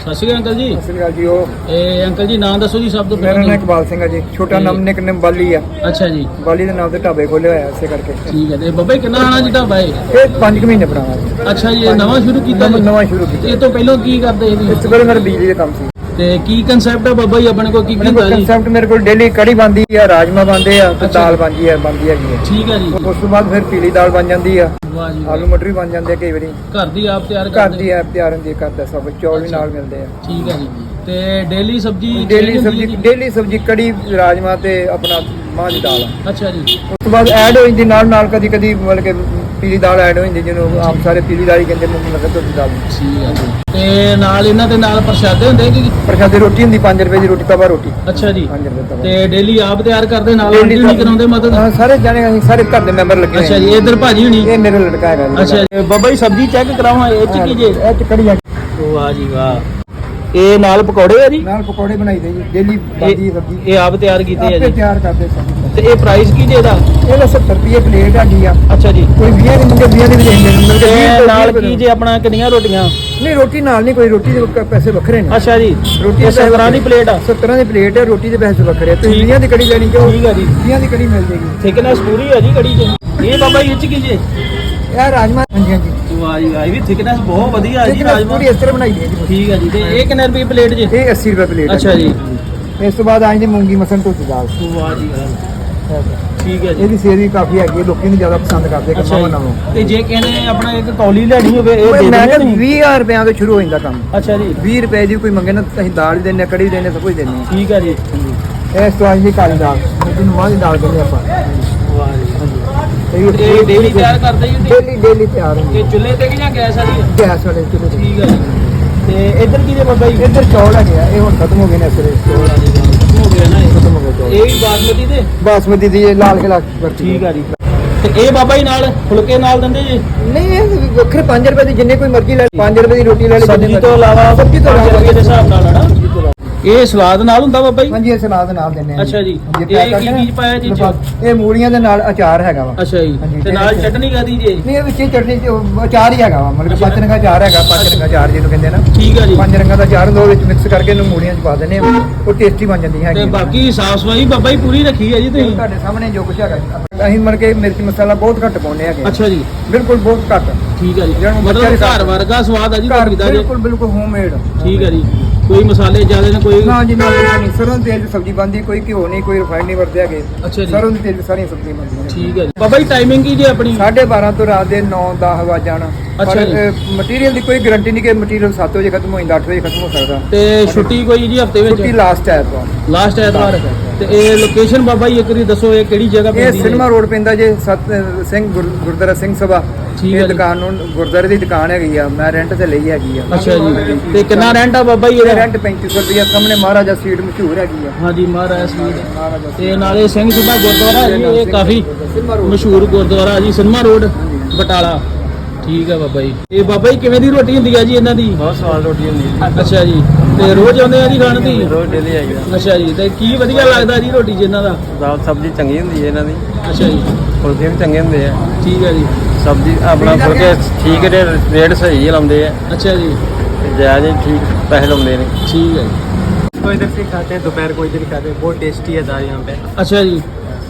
ਸਤਿ ਸ਼੍ਰੀ ਅਕਾਲ ਅੰਕਲ ਜੀ। ਸਤਿ ਸ਼੍ਰੀ ਅਕਾਲ ਜੀ ਉਹ ਇਹ ਅੰਕਲ ਜੀ ਨਾਮ ਦੱਸੋ ਜੀ ਸਭ ਤੋਂ ਮੇਰਾ ਨਾਮ ਇਕਬਾਲ ਸਿੰਘ ਹੈ ਜੀ। ਛੋਟਾ। ਨਾਮ ਨਿਕਨੇਮ ਬਾਲੀ ਆ। ਅੱਛਾ ਜੀ। ਬਾਲੀ ਦੇ ਨਾਮ ਤੇ ਢਾਬੇ ਖੋਲੇ ਹੋਇਆ ਇਸੇ ਕਰਕੇ। ਠੀਕ ਹੈ ਤੇ ਬੱਬਾ ਕਿੰਨਾ ਆਣਾ ਜੀ ਢਾਬਾ ਇਹ ਇਹ 5 ਮਹੀਨੇ ਪੁਰਾਣਾ ਅੱਛਾ ਜੀ ਇਹ ਨਵਾਂ ਸ਼ੁਰੂ ਕੀਤਾ ਨਵਾਂ ਸ਼ੁਰੂ ਕੀਤਾ। ਇਹ ਤੋਂ ਪਹਿਲਾਂ ਕੀ ਕਰਦੇ ਇਹ ਇਸ ਤੋਂ ਪਹਿਲਾਂ ਮੇਰਾ ਬਿਜਲੀ ਦਾ ਕੰਮ ਸੀ। ਤੇ ਕੀ ਕਨਸੈਪਟ ਹੈ ਬੱਬਾ ਜੀ? ਆਪਣੇ ਕੋਲ ਕੀ ਕੀ ਹੁੰਦਾ ਜੀ? ਕਨਸੈਪਟ ਮੇਰੇ ਕੋਲ ਡੇਲੀ ਕੜੀ ਬਣਦੀ ਆ ਰਾਜਮਾ ਬਣਦੇ ਆ ਤੇ ਅੱਛਾ। ਦਾਲ ਬਣਦੀ ਆ ਬਣਦੀ ਹੈਗੀ ਆ। ਠੀਕ ਹੈ ਜੀ। ਉਸ ਤੋਂ ਬਾਅਦ ਫਿਰ ਪੀਲੀ ਦਾਲ ਬਣ ਜਾਂਦੀ ਆ। ਵਾਹ ਜੀ। ਆਲੂ ਮਟਰ ਬਣ ਜਾਂਦੇ ਆ ਕਈ ਵਾਰੀ। ਘਰ ਦੀ ਆਪ ਤਿਆਰ ਘਰ ਕਰਦੇ ਦੀ ਆ ਤਿਆਰ ਹੁੰਦੀ ਆ ਘਰ ਦਾ ਸਭ ਚੌਲ ਵੀ ਅੱਛਾ। ਨਾਲ ਮਿਲਦੇ ਆ। ਠੀਕ ਹੈ ਜੀ। ਤੇ ਡੇਲੀ ਸਬਜੀ ਡੇਲੀ ਸਬਜ਼ੀ ਡੇਲੀ ਸਬਜ਼ੀ ਕੜੀ ਰਾਜਮਾ ਤੇ ਆਪਣਾ ਮਾਂ ਦੀ ਦਾਲ ਆ। ਅੱਛਾ ਜੀ। ਉਸ ਤੋਂ ਬਾਅਦ ਐਡ ਹੋ ਜਾਂਦੀ ਨਾਲ ਨਾਲ ਕਦੀ ਕਦੀ ਮਤਲਬ ਕਿ ਪੀਲੀ ਦਾਲ ਐਡ ਹੋ ਜਾਂਦੀ ਜਿਹਨੂੰ ਆਪ ਸਾਰੇ ਪੀਲੀ ਦਾਲ ਹੀ ਕਹਿੰਦੇ ਮੂੰਗ ਨਗਰ ਤੋਂ ਦਾਲ। ਠੀਕ ਹੈ ਜੀ। ਤੇ ਨਾਲ ਇਹਨਾਂ ਦੇ ਨਾਲ ਪ੍ਰਸ਼ਾਦੇ ਹੁੰਦੇ ਕਿ ਪ੍ਰਸ਼ਾਦੇ ਰੋਟੀ ਹੁੰਦੀ 5 ਰੁਪਏ ਦੀ ਰੋਟੀ ਤਵਾ ਰੋਟੀ। ਅੱਛਾ ਜੀ। 5 ਰੁਪਏ ਤਵਾ। ਤੇ ਡੇਲੀ ਆਪ ਤਿਆਰ ਕਰਦੇ ਨਾਲ ਆਂਟੀ ਨਹੀਂ ਕਰਾਉਂਦੇ ਮਦਦ? ਹਾਂ ਸਾਰੇ ਜਾਣੇ ਅਸੀਂ ਸਾਰੇ ਘਰ ਦੇ ਮੈਂਬਰ ਲੱਗੇ ਹੋਏ ਅੱਛਾ ਜੀ ਇਧਰ ਭਾਜੀ ਹੁਣੀ? ਇਹ ਮੇਰਾ ਲੜਕਾ ਹੈਗਾ ਜੀ। ਅੱਛਾ ਜੀ। ਬੱਬਾ ਜੀ ਸਬਜ਼ੀ ਚੈੱਕ ਕਰਾਵਾਂ ਇਹ ਚ ਕੀ ਜੇ? ਇਹ ਚ ਕੜੀ ਆ ਵਾਹ ਜੀ ਵਾਹ। ਇਹ ਨਾਲ ਪਕੌੜੇ ਆ ਜੀ? ਨਾਲ ਪਕੌੜੇ ਬਣਾਈਦੇ ਜੀ ਡੇਲੀ ਬਣਦੀ ਹੈ ਸਬਜ਼ੀ। ਇਹ ਆਪ ਤਿਆਰ ਕੀਤੇ ਆ ਆਪੇ ਜੀ ਤਿਆਰ ਕਰਦੇ ਸਬਜ਼ੀ ਤੇ ਇਹ ਪ੍ਰਾਈਸ ਕੀ ਜੇ ਇਹਦਾ? ਇਹਦਾ 70 ਰੁਪਏ ਪਲੇਟ ਹੈਗੀ ਆ। ਅੱਛਾ ਜੀ। ਕੋਈ 20 ਦੇ ਮੁੰਡੇ 20 ਦੇ ਵੀ ਦੇਂਦੇ ਨੇ। ਮਤਲਬ ਕਿ 20 ਤੇ ਤੋਂ ਨਾਲ 20 ਕੀ ਜੇ ਆਪਣਾ ਕਿੰਨੀਆਂ ਰੋਟੀਆਂ? ਨਹੀਂ ਰੋਟੀ ਨਾਲ ਨਹੀਂ ਕੋਈ ਰੋਟੀ ਦੇ ਪੈਸੇ ਵੱਖਰੇ ਨੇ। ਅੱਛਾ ਜੀ। ਰੋਟੀ ਇਹ 17 ਦੀ ਪਲੇਟ ਆ। 70 ਦੀ ਪਲੇਟ ਹੈ ਰੋਟੀ ਦੇ ਪੈਸੇ ਵੱਖਰੇ ਆ। ਤੁਸੀਂ ਠੀਕ। 20 ਦੀ ਕੜੀ ਲੈਣੀ ਕਿਉਂ? ਠੀਕ ਆ ਜੀ। 20 ਦੀ ਕੜੀ ਮਿਲ ਜੇਗੀ। ਥਿਕਨੈਸ ਪੂਰੀ ਹੈ ਜੀ ਕੜੀ ਚ ਇਹ ਬਾਬਾ ਜੀ ਇਹ ਚ ਕੀ ਜੇ? ਇਹ ਰਾਜਮਾ। ਹਾਂਜੀ ਹਾਂਜੀ। ਵਾਹ ਜੀ ਵਾਹ ਇਹ ਵੀ ਥਿਕਨੈਸ ਬਹੁਤ ਵਧੀਆ ਹੈ ਜੀ ਇਹ ਰਾਜਮਾ। ਪੂਰੀ ਇਸ ਤਰ੍ਹਾਂ ਬਣਾਈ ਦੀ ਹੈ ਜੀ। ਠੀਕ ਹੈ ਜੀ ਤੇ ਇਹ ਕਿੰਨੇ ਰੁਪਏ ਪਲੇਟ ਜੇ? ਇਹ 80 ਰੁਪਏ ਪਲੇਟ ਹੈ। ਅੱਛਾ ਜੀ। ਇਸ ਤੋਂ ਬਾਅਦ ਆਈ ਜੀ ਮੂੰਗੀ ਮਸਨ ਧੋਤੀ ਦਾਲ ਵਾਹ ਜੀ ਵਾਹ ਠੀਕ ਹੈ ਜੀ। ਇਹਦੀ ਸੇਧ ਵੀ ਕਾਫੀ ਹੈਗੀ ਹੈ ਲੋਕੀ ਨੂੰ ਜ਼ਿਆਦਾ ਪਸੰਦ ਕਰਦੇ ਅੱਛਾ ਕੰਮਾਂ ਨਾਲੋਂ। ਜੀ ਤੇ ਜੇ ਕਹਿੰਦੇ ਆਪਣਾ ਇੱਕ ਕੌਲੀ ਲੈਣੀ ਹੋਵੇ ਇਹ ਓਏ ਦੇ ਮੈਂ ਦਿੰਦੇ ਕਿਹਾ ਨਹੀਂ? 20000 ਰੁਪਏ ਤੋਂ ਸ਼ੁਰੂ ਹੋ ਜਾਂਦਾ ਕੰਮ। ਅੱਛਾ ਜੀ। 20 ਰੁਪਏ ਦੀ ਕੋਈ ਮੰਗੇ ਨਾ ਤਾਂ ਅਸੀਂ ਦਾਲ ਵੀ ਦਿੰਦੇ ਹਾਂ, ਕੜੀ ਵੀ ਦਿੰਦੇ ਹਾਂ, ਸਭ ਕੁਝ ਦਿੰਦੇ ਹਾਂ। ਠੀਕ ਹੈ ਜੀ। ਇਸ ਤੋਂ ਆਈ ਜੀ ਕਾਲੀ ਦਾਲ। ਜਿਹਨੂੰ ਮਾਂ ਦੀ ਦਾਲ ਕਹਿੰਦੇ ਆਪਾਂ। ਇਹ ਇਹ ਡੇਲੀ ਤਿਆਰ ਕਰਦੇ ਜੀ ਤੁਸੀਂ? ਡੇਲੀ ਡੇਲੀ ਤਿਆਰ ਹੁੰਦੀ ਇਹ ਚੁੱਲ੍ਹੇ ਤੇ ਕਿ ਜਾਂ ਗੈਸ ਵਾਲੀ? ਹੈ? ਗੈਸ ਵਾਲੇ ਚੁੱਲ੍ਹੇ ਤੇ। ਠੀਕ ਹੈ ਜੀ। ਤੇ ਇੱਧਰ ਕੀ ਜੇ ਬਾਬਾ ਜੀ? ਇੱਧਰ ਚੌਲ ਹੈਗੇ ਆ ਇਹ ਹੁਣ ਖਤਮ ਹੋ ਗਏ ਨੇ ਅਸਲੇ ਚੌਲ ਹੋ ਗਿਆ ਨਾ ਇਹ। ਖਤਮ ਹੋ ਗਏ ਚੌਲ। ਇਹ ਵੀ ਬਾਸਮਤੀ ਦੇ? ਬਾਸਮਤੀ ਦੀ ਇਹ ਲਾਲ ਕਿਲਾ ਵਰਤੀ ਠੀਕ ਆ ਜੀ। ਤੇ ਇਹ ਬਾਬਾ ਜੀ ਨਾਲ ਫੁਲਕੇ ਨਾਲ ਦਿੰਦੇ ਜੀ? ਨਹੀਂ ਇਹ ਵੱਖਰੇ 5 ਰੁਪਏ ਦੀ ਜਿੰਨੇ ਕੋਈ ਮਰਜ਼ੀ ਲੈ 5 ਰੁਪਏ ਦੀ ਰੋਟੀ ਲੈ ਲੈ ਸਬਜ਼ੀ ਤੋਂ ਇਲਾਵਾ ਸਬਜ਼ੀ ਤੋਂ ਪੰਜ ਇਲਾਵਾ ਰੁਪਏ ਦੇ ਹਿਸਾਬ ਨਾਲ ਹਨਾ। ਇਹ ਸਲਾਦ ਨਾਲ ਹੁੰਦਾ ਬਾਬਾ ਜੀ? ਹਾਂਜੀ ਇਹ ਸਲਾਦ ਨਾਲ ਦਿੰਦੇ ਆ ਅੱਛਾ ਜੀ। ਇਹ ਕੀ ਚੀਜ਼ ਪਾਇਆ ਜੀ? ਇਹ ਮੂਲੀਆਂ ਦੇ ਨਾਲ ਅਚਾਰ ਹੈਗਾ ਵਾ। ਅੱਛਾ ਜੀ। ਤੇ ਨਾਲ ਚਟਨੀ ਕਾਦੀ ਜੀ ਨਹੀਂ ਇਹ ਵਿੱਚ ਚਟਨੀ ਅਚਾਰ ਹੀ ਹੈਗਾ ਵਾ। ਮਤਲਬ ਪੰਜ ਰੰਗਾ ਅਚਾਰ ਹੈਗਾ ਪੰਜ ਰੰਗਾ ਅਚਾਰ ਜਿਹਨੂੰ ਕਹਿੰਦੇ ਆ ਨਾ। ਠੀਕ ਆ ਜੀ। ਪੰਜ ਰੰਗਾਂ ਦਾ ਅਚਾਰ ਉਹ ਵਿੱਚ ਮਿਕਸ ਕਰਕੇ ਇਹਨੂੰ ਮੂਲੀਆਂ ਚ ਪਾ ਦਿੰਦੇ ਆ। ਉਹ ਟੇਸਟੀ ਬਣ ਜਾਂਦੀ ਹੈ ਤੇ ਬਾਕੀ ਸਾਫ਼ ਸਫ਼ਾਈ ਬਾਬਾ ਜੀ ਪੂਰੀ ਰੱਖੀ ਹੈ ਜੀ ਤੁਸੀਂ? ਤੁਹਾਡੇ ਸਾਹਮਣੇ ਜੋ ਕੁਝ ਹੈਗਾ। ਅਸੀਂ ਮਰ ਕੇ ਮਿਰਚ ਮਸਾਲਾ ਬਹੁਤ ਘੱਟ ਪਾਉਂਦੇ ਹੈਗੇ ਅੱਛਾ ਜੀ। ਬਿਲਕੁਲ ਬਹੁਤ ਘੱਟ। ਠੀਕ ਆ ਜੀ। ਮਤਲਬ ਘਰ ਵਰਗਾ ਸਵਾਦ ਆ ਜੀ ਤੁਹਾਡੀ ਦਾ। ਜੀ ਬਿਲਕੁਲ ਬਿਲਕੁਲ ਹੋਮਮੇਡ ਠੀਕ ਆ ਜੀ। ਕੋਈ ਮਸਾਲੇ ਜ਼ਿਆਦਾ ਨੇ ਕੋਈ ਨਾ ਜੀ ਨਾ ਨਹੀਂ ਸਰੋਂ ਦੇ ਤੇਲ ਦੀ ਸਬਜ਼ੀ ਬਣਦੀ ਕੋਈ ਘਿਓ ਨਹੀਂ ਕੋਈ ਰਿਫਾਈਂਡ ਨਹੀਂ ਵਰਤਦੇ ਹੈਗੇ। ਅੱਛਾ ਜੀ। ਸਰੋਂ ਦੇ ਤੇਲ ਦੀ ਸਾਰੀਆਂ ਸਬਜ਼ੀਆਂ ਬਣਦੀਆਂ ਠੀਕ ਹੈ ਜੀ। ਬਾਬਾ ਜੀ ਟਾਈਮਿੰਗ ਕੀ ਜੀ ਆਪਣੀ? 12:30 ਤੋਂ ਰਾਤ ਦੇ 9 10 ਵਜੇ ਜਾਣਾ। ਅੱਛਾ ਜੀ। ਮਟੀਰੀਅਲ ਦੀ ਕੋਈ ਗਾਰੰਟੀ ਨਹੀਂ ਕਿ ਮਟੀਰੀਅਲ 7 ਵਜੇ ਖਤਮ ਹੋ ਜਾਂਦਾ 8 ਵਜੇ ਖਤਮ ਹੋ ਸਕਦਾ। ਤੇ ਛੁੱਟੀ ਕੋਈ ਜੀ ਹਫ਼ਤੇ ਛੁੱਟੀ ਵਿੱਚ ਲਾਸਟ ਹੈ ਤੋਂ ਲਾਸਟ ਐਤਵਾਰ। ਤੇ ਇਹ ਲੋਕੇਸ਼ਨ ਬਾਬਾ ਜੀ ਇੱਕ ਵਾਰੀ ਦੱਸੋ ਇਹ ਕਿਹੜੀ ਜਗ੍ਹਾ ਇਹ ਪੈਂਦੀ ਹੈ? ਸਿਨੇਮਾ ਰੋਡ ਪੈਂਦਾ ਜੇ ਸਤ ਸਿੰਘ ਗੁਰ- ਗੁਰਦੁਆਰਾ ਸਿੰਘ ਸਭਾ। ਠੀਕ ਹੈ ਇਹ ਜੀ। ਦੁਕਾਨ ਨੂੰ ਗੁਰਦੁਆਰੇ ਦੀ ਦੁਕਾਨ ਹੈਗੀ ਆ ਮੈਂ ਰੈਂਟ ਤੇ ਲਈ ਹੈਗੀ ਆ। ਅੱਛਾ ਜੀ। ਤੇ ਕਿੰਨਾ ਰੈਂਟ ਆ ਬਾਬਾ ਜੀ ਇਹ ਇਹਦਾ ਰੈਂਟ 3500 ਰੁਪਏ ਸਾਹਮਣੇ ਮਹਾਰਾਜਾ ਸੀਟ ਮਸ਼ਹੂਰ ਹੈਗੀ ਆ। ਹਾਂਜੀ ਮਹਾਰਾਜ ਸਿੰਘ ਮਹਾਰਾਜਾ ਤੇ ਨਾਲੇ ਸਿੰਘ ਸਭਾ ਗੁਰਦੁਆਰਾ ਜੀ ਇਹ ਕਾਫੀ ਮਸ਼ਹੂਰ ਗੁਰਦੁਆਰਾ ਜੀ ਸਿਨਮਾ ਰੋਡ ਬਟਾਲਾ। ਠੀਕ ਆ ਬਾਬਾ ਜੀ। ਇਹ ਬਾਬਾ ਜੀ ਕਿਵੇਂ ਦੀ ਰੋਟੀ ਹੁੰਦੀ ਆ ਜੀ ਇਹਨਾਂ ਦੀ? ਬਹੁਤ ਸਵਾਦ ਰੋਟੀ ਹੁੰਦੀ ਹੈ ਅੱਛਾ ਜੀ। ਤੇ ਰੋਜ਼ ਆਉਂਦੇ ਆ ਜੀ ਖਾਣ ਦੀ? ਰੋਜ਼ ਡੇਲੀ ਆਈਦਾ ਅੱਛਾ ਜੀ। ਤੇ ਕੀ ਵਧੀਆ ਲੱਗਦਾ ਜੀ ਰੋਟੀ ਚ ਇਹਨਾਂ ਦਾ? ਦਾਲ ਸਬਜ਼ੀ ਚੰਗੀ ਹੁੰਦੀ ਹੈ ਇਹਨਾਂ ਦੀ। ਅੱਛਾ ਜੀ। ਫੁਲਕੇ ਵੀ ਚੰਗੇ ਹੁੰਦੇ ਆ। ਠੀਕ ਹੈ ਜੀ। ਸਬਜ਼ੀ ਆਪਣਾ ਫੁਲਕੇ ਠੀਕ ਰੇ ਰੇਟ ਸਹੀ ਲਾਉਂਦੇ ਆ ਅੱਛਾ ਜੀ ਤੇ ਜਾਇਜ਼ ਹੀ ਠੀਕ ਪੈਸੇ ਲਾਉਂਦੇ ਨੇ ਠੀਕ ਹੈ ਜੀ ਕੋਈ ਇਧਰ से खाते हैं दोपहर को इधर खाते हैं बहुत टेस्टी है दाल यहाँ पे ਅੱਛਾ ਜੀ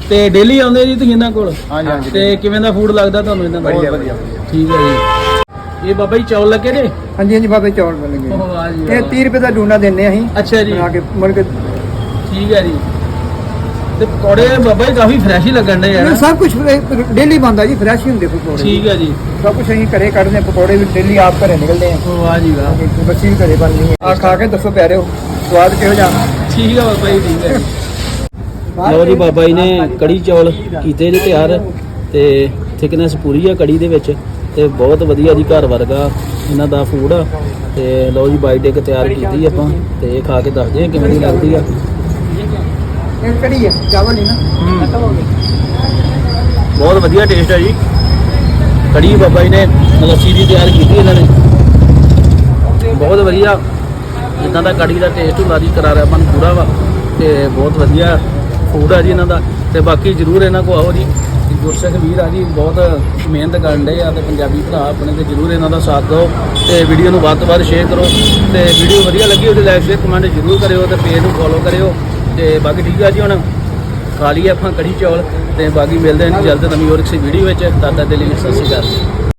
ਤੇ ਡੇਲੀ ਆਉਂਦੇ ਜੀ ਤੁਸੀਂ ਇਹਨਾਂ ਕੋਲ ਹਾਂਜੀ ਹਾਂਜੀ ਤੇ ਕਿਵੇਂ ਦਾ ਫੂਡ ਲੱਗਦਾ ਤੁਹਾਨੂੰ ਇਹਨਾਂ ਦਾ ਵਧੀਆ ਵਧੀਆ ਠੀਕ ਹੈ ਜੀ ਇਹ ਬਾਬਾ ਜੀ ਚੌਲ ਲੱਗੇ ਨੇ ਹਾਂਜੀ ਹਾਂਜੀ ਬਾਬੇ ਚੌਲ ਬਣਨਗੇ ਉਹ ਵਾਹ ਜੀ ਇਹ ਵਾਹ। 30 ਰੁਪਏ ਦਾ ਡੂਨਾ ਦਿੰਦੇ ਅਸੀਂ ਅੱਛਾ ਜੀ ਬਣਾ ਕੇ ਮੁੜ ਕੇ ਠੀਕ ਹੈ ਜੀ ਤੇ ਪਕੌੜੇ ਬਾਬਾ ਜੀ ਕਾਫੀ ਫਰੈਸ਼ ਹੀ ਲੱਗਣ ਦੇ ਯਾਰ ਸਭ ਕੁਝ ਡੇਲੀ ਬੰਦਾ ਜੀ ਫਰੈਸ਼ ਹੀ ਹੁੰਦੇ ਪਕੌੜੇ। ਠੀਕ ਹੈ ਜੀ। ਸਭ ਕੁਝ ਅਸੀਂ ਘਰੇ ਕੱਢਦੇ ਪਕੌੜੇ ਵੀ ਡੇਲੀ ਆਪ ਘਰੇ ਨਿਕਲਦੇ ਆ। ਵਾਹ ਜੀ ਵਾਹ। ਬੱਚੀ ਵੀ ਘਰੇ ਬਣਨੀ ਆ ਖਾ ਕੇ ਦੱਸੋ ਪਿਆਰਿਓ ਸਵਾਦ ਕਿਹੋ ਜਿਹਾ? ਠੀਕ ਹੈ ਬਾਬਾ ਜੀ ਠੀਕ ਹੈ ਲਓ ਜੀ ਬਾਬਾ ਜੀ ਨੇ ਕੜੀ ਚੌਲ ਕੀਤੇ ਜੀ ਤਿਆਰ ਤੇ ਥਿਕਨੈਸ ਪੂਰੀ ਆ ਕੜੀ ਦੇ ਵਿੱਚ ਤੇ ਬਹੁਤ ਵਧੀਆ ਜੀ ਘਰ ਵਰਗਾ ਇਹਨਾਂ ਦਾ ਫੂਡ ਆ। ਤੇ ਲਓ ਜੀ ਬਾਈਟ ਇੱਕ ਤਿਆਰ ਕੀਤੀ ਆਪਾਂ ਤੇ ਇਹ ਖਾ ਕੇ ਦੱਸਦੇ ਆ ਕਿਵੇਂ ਦੀ ਲੱਗਦੀ ਆ। ਇਹ ਕੜੀ ਹੈ? ਚਾਵਲ ਨਹੀਂ ਨਾ। ਬਹੁਤ ਵਧੀਆ ਟੇਸਟ ਹੈ ਜੀ। ਕੜੀ ਬਾਬਾ ਜੀ ਨੇ ਲੱਸੀ ਦੀ ਤਿਆਰ ਕੀਤੀ ਇਹਨਾਂ ਨੇ। ਬਹੁਤ ਵਧੀਆ। ਜਿੱਦਾਂ ਦਾ ਕੜੀ ਦਾ ਟੇਸਟ ਹੁੰਦਾ ਜੀ ਕਰਾਰਾਪਨ ਪੂਰਾ ਵਾ। ਤੇ ਬਹੁਤ ਵਧੀਆ ਫੂਡ ਆ ਜੀ ਇਹਨਾਂ ਦਾ। ਤੇ ਬਾਕੀ ਜਰੂਰ ਇਹਨਾਂ ਕੋ ਆਓ ਜੀ। ਗੁਰਸਿੱਖ ਵੀਰ ਆ ਜੀ ਬਹੁਤ ਮਿਹਨਤ ਕਰਨ ਦੇ ਆ ਤੇ ਪੰਜਾਬੀ ਭਰਾ ਆਪਣੇ ਤੇ ਜਰੂਰ ਇਹਨਾਂ ਦਾ ਸਾਥ ਦਿਓ। ਤੇ ਵੀਡੀਓ ਨੂੰ ਵੱਧ ਤੋਂ ਵੱਧ ਸ਼ੇਅਰ ਕਰੋ। ਤੇ ਵੀਡੀਓ ਵਧੀਆ ਲੱਗੀ ਉਹਦੇ ਲਾਈਕ ਸ਼ੇਅਰ ਕਮੈਂਟ ਜਰੂਰ ਕਰਿਓ ਤੇ ਪੇਜ ਨੂੰ ਫੋਲੋ ਕਰਿਓ। ਤੇ ਬਾਕੀ ਠੀਕ ਆ ਜੀ ਹੁਣ ਖਾ ਲਈਏ ਆਪਾਂ ਕੜੀ ਚੌਲ ਤੇ ਬਾਕੀ ਮਿਲਦੇ ਨੇ ਜਲਦ ਨਵੀਂ ਹੋਰ ਕਿਸੇ ਵੀਡੀਓ ਵਿੱਚ। ਤਦ ਤੱਕ ਦੇ ਲਈ ਸਤਿ ਸ਼੍ਰੀ ਅਕਾਲ।